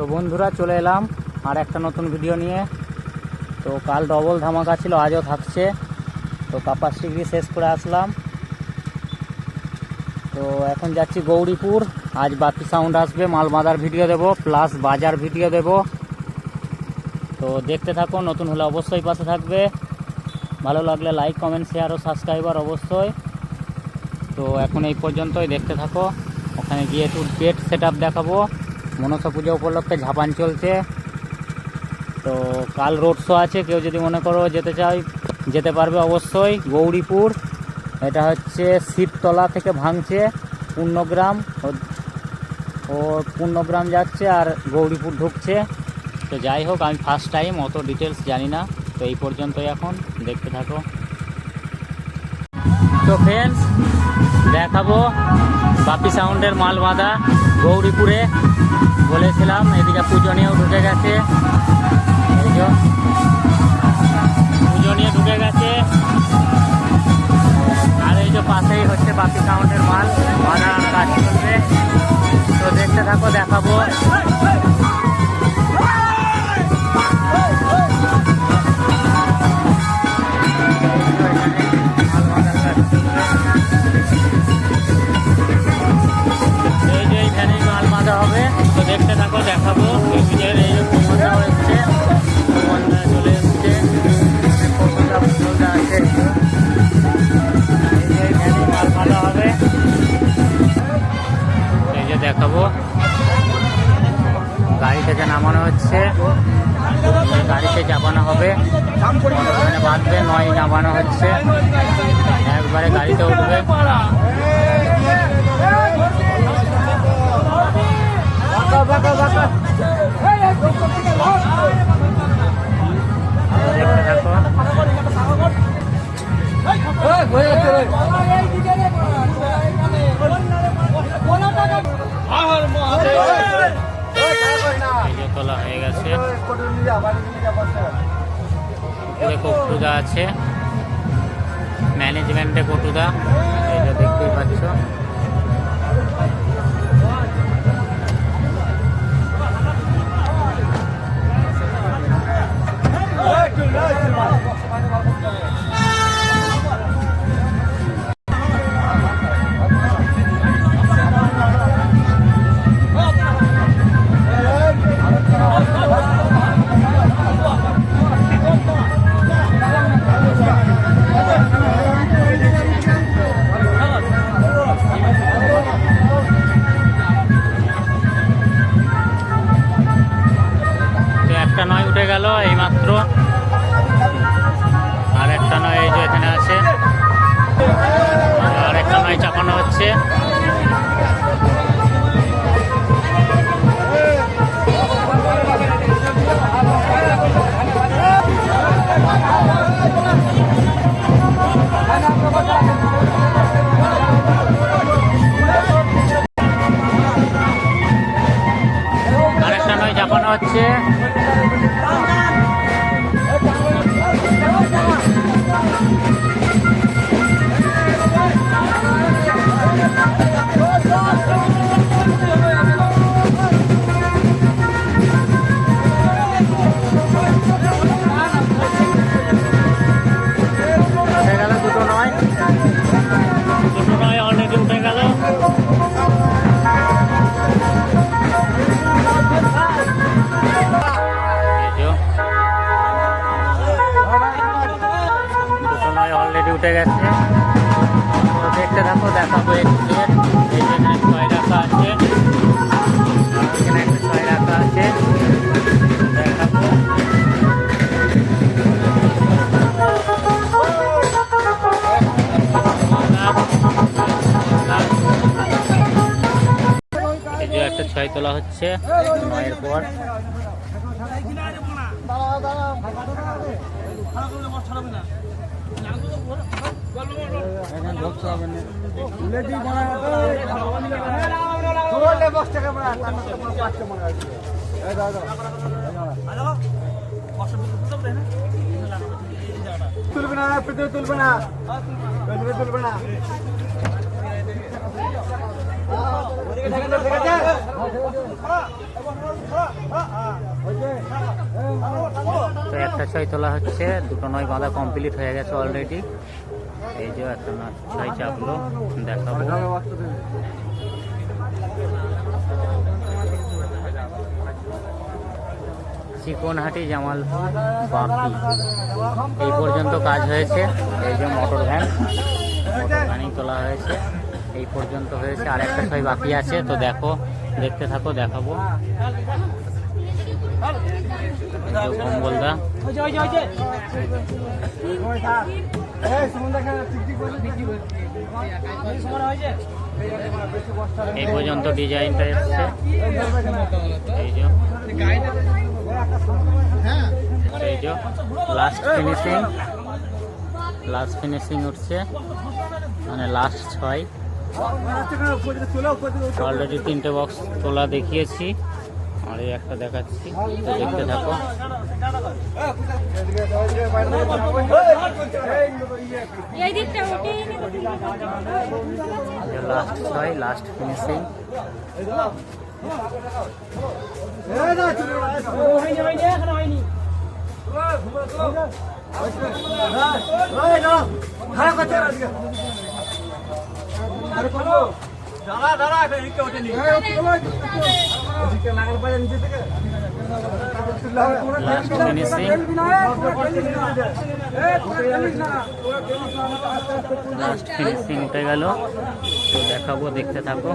তো বন্ধুরা চলে এলাম আর একটা নতুন ভিডিও নিয়ে। তো কাল ডবল ধামাকা ছিল, আজও থাকছে। তো কাপাস ডিগ্রি শেষ করে আসলাম। তো এখন যাচ্ছি গৌরীপুর। আজ বাতি সাউন্ড আসবে মাল বাঁধার ভিডিও দেবো প্লাস বাজার ভিডিও দেব। তো দেখতে থাকো, নতুন হলে অবশ্যই পাশে থাকবে। ভালো লাগলে লাইক কমেন্ট শেয়ার ও সাবস্ক্রাইবার অবশ্যই। তো এখন এই পর্যন্তই, দেখতে থাকো। ওখানে গিয়ে একটু গেট সেট আপ দেখাবো। মনসা পুজো উপলক্ষে ঝাপান চলছে। তো কাল রোড শো আছে, কেউ যদি মনে করো যেতে চাই যেতে পারবে অবশ্যই। গৌরীপুর, এটা হচ্ছে শিবতলা থেকে ভাঙছে পূর্ণগ্রাম। ও- পূর্ণগ্রাম যাচ্ছে আর গৌরীপুর ঢুকছে। তো যাই হোক, আমি ফার্স্ট টাইম অত ডিটেলস জানি না। তো এই পর্যন্তই এখন, দেখতে থাকো। তো ফ্রেন্ডস দেখাবো বাপি সাউন্ডের মাল বাঁধা গৌরীপুরে বলেছিলাম, এদিকে পূজনীয় ঢুকে গেছে। এই যে, পূজনীয় ঢুকে গেছে। আর এই যে পাশেই হচ্ছে বাপি সাউন্ডের মাল, বাঁধা কাজ চলবে তো দেখতে থাকো, দেখাবো। নয় হচ্ছে ছয় তোলা হচ্ছে। নয়ের পর। তুলবে না তুলবে না তুলবে না। তো একটা ছয় তোলা হচ্ছে, দুটো নয় বাঁধা কমপ্লিট হয়ে গেছে অলরেডি এই যে একটা ছয় চাপলো, দেখাবো। চিকনহাটি জামাল বাকি এই পর্যন্ত কাজ হয়েছে, এই যে মোটর ভ্যান মোটর ভ্যানই তোলা হয়েছে। এই পর্যন্ত হয়েছে আর একটা ছয় বাকি আছে, তো দেখো, দেখতে থাকো, দেখাবো। এই পর্যন্ত ডিজাইনটা এসছে। এই যে। লাস্ট ফিনিশিং লাস্ট ফিনিশিং উঠছে। মানে লাস্ট ছয়। অলরেডি তিনটে বক্স তোলা দেখিয়েছি আর এই একটা দেখাচ্ছি দেখতে থাকো লাস্ট ছয় লাস্ট ফিনিশিং লাস্ট ফিনিশিং উঠে গেল। তো দেখাবো দেখতে থাকো।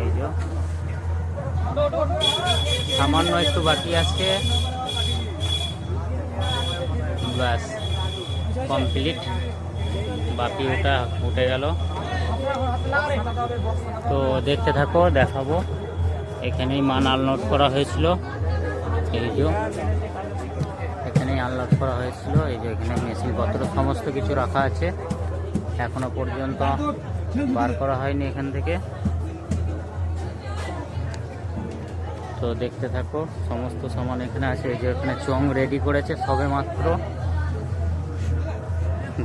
এই যে। সামান্য একটু বাকি আছে। ব্যাস কমপ্লিট বাকি ওটা উঠে গেল। তো দেখতে থাকো, দেখাবো। এখানেই মান আনলোড করা হয়েছিল। এই যে, এখানেই আনলোড করা হয়েছিল। এই যে, এখানে মেশিনপত্র সমস্ত কিছু রাখা আছে। এখনও পর্যন্ত বার করা হয়নি এখান থেকে। তো দেখতে থাকো, সমস্ত সামান এখানে আছে। এই যে, এখানে চং রেডি করেছে সবে মাত্র।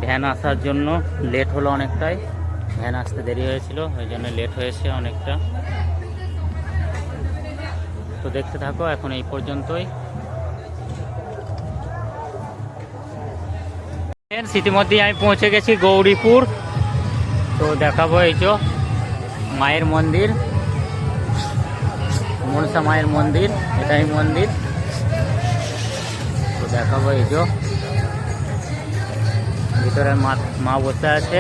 ভ্যান আসার জন্য লেট হলো অনেকটাই। ভ্যান আসতে দেরি হয়েছিল, ওই জন্য লেট হয়েছে অনেকটা। তো দেখতে থাকো, এখন এই পর্যন্তই। ইতিমধ্যেই আমি পৌঁছে গেছি গৌরীপুর। তো দেখাবো এই যে মায়ের মন্দির। মনসা মায়ের মন্দির, এটাই মন্দির। তো দেখাবো এই যে ভিতরে মা মা বসে আছে।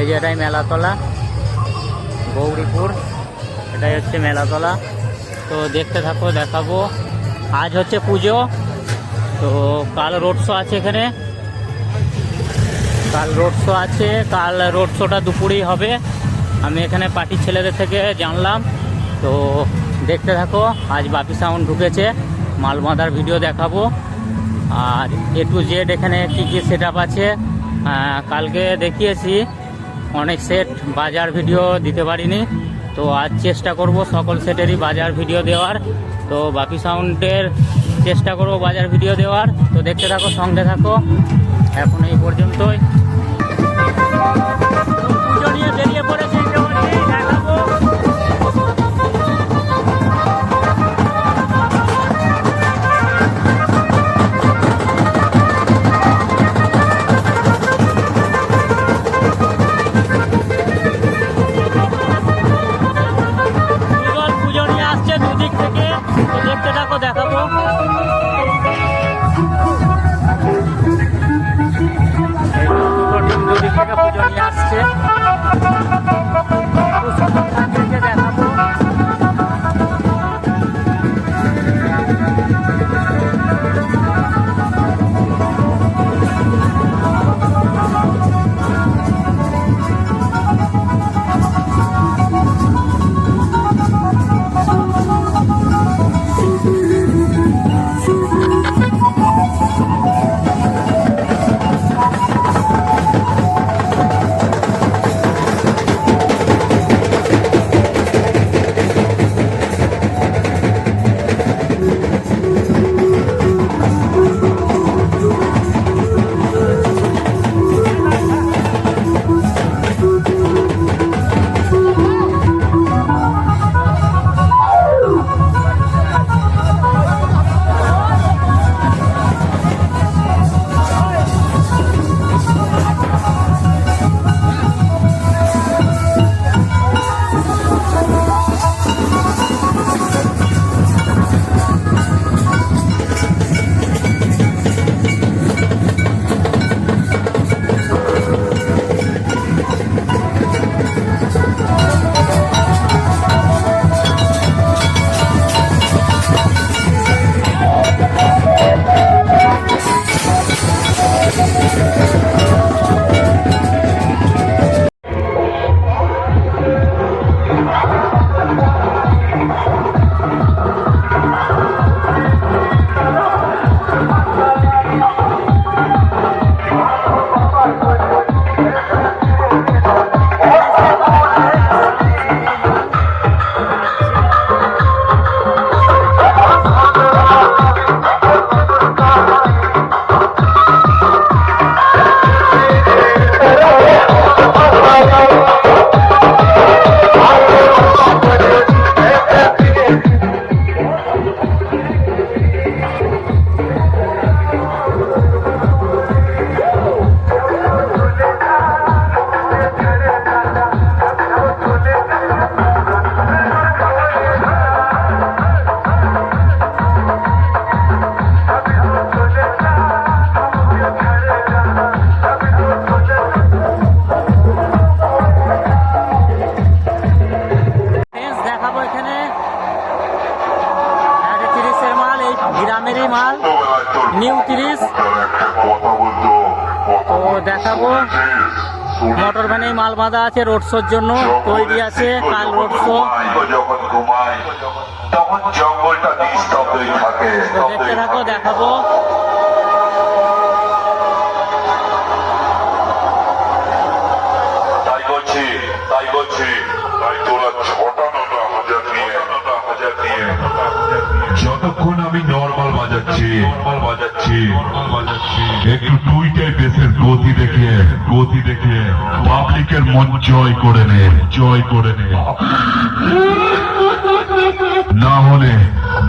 এই যে এটাই মেলাতলা, গৌরীপুর। এটাই হচ্ছে মেলাতলা। তো দেখতে থাকো, দেখাবো। আজ হচ্ছে পুজো। তো কাল রোড শো আছে এখানে। কাল রোড শো আছে। কাল রোড শোটা দুপুরেই হবে। আমি এখানে পার্টির ছেলেদের থেকে জানলাম। তো দেখতে থাকো, আজ বাপি সাউন্ড ঢুকেছে। মাল ভিডিও দেখাবো। আর এ টু জেড এখানে কী কী সেট আছে? কালকে দেখিয়েছি। অনেক সেট বাজার ভিডিও দিতে পারিনি। তো আজ চেষ্টা করব সকল সেটেরই বাজার ভিডিও দেওয়ার। তো বাপি সাউন্ডের চেষ্টা করব বাজার ভিডিও দেওয়ার। তো দেখতে থাকো, সঙ্গে থাকো। এখন এই পর্যন্তই। Música পুরোটাই মাল বাঁধা আছে রোড শোর জন্য তৈরি আছে কাল রোড শো দেখতে থাকো দেখাবো। মন জয় করে নে, জয় করে নে। না হলে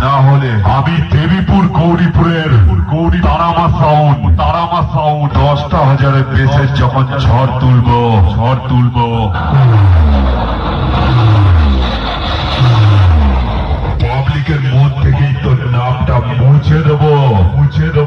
না হলে আমি দেবীপুর, গৌরীপুরের গৌরী তারামা সাউন্ড তারামা সাউন্ড দশটা হাজারের যখন ঝড় তুলব ঝড় তুলব। পাবলিকের মন থেকেই তোর নামটা মুছে দেবো মুছে দেবো।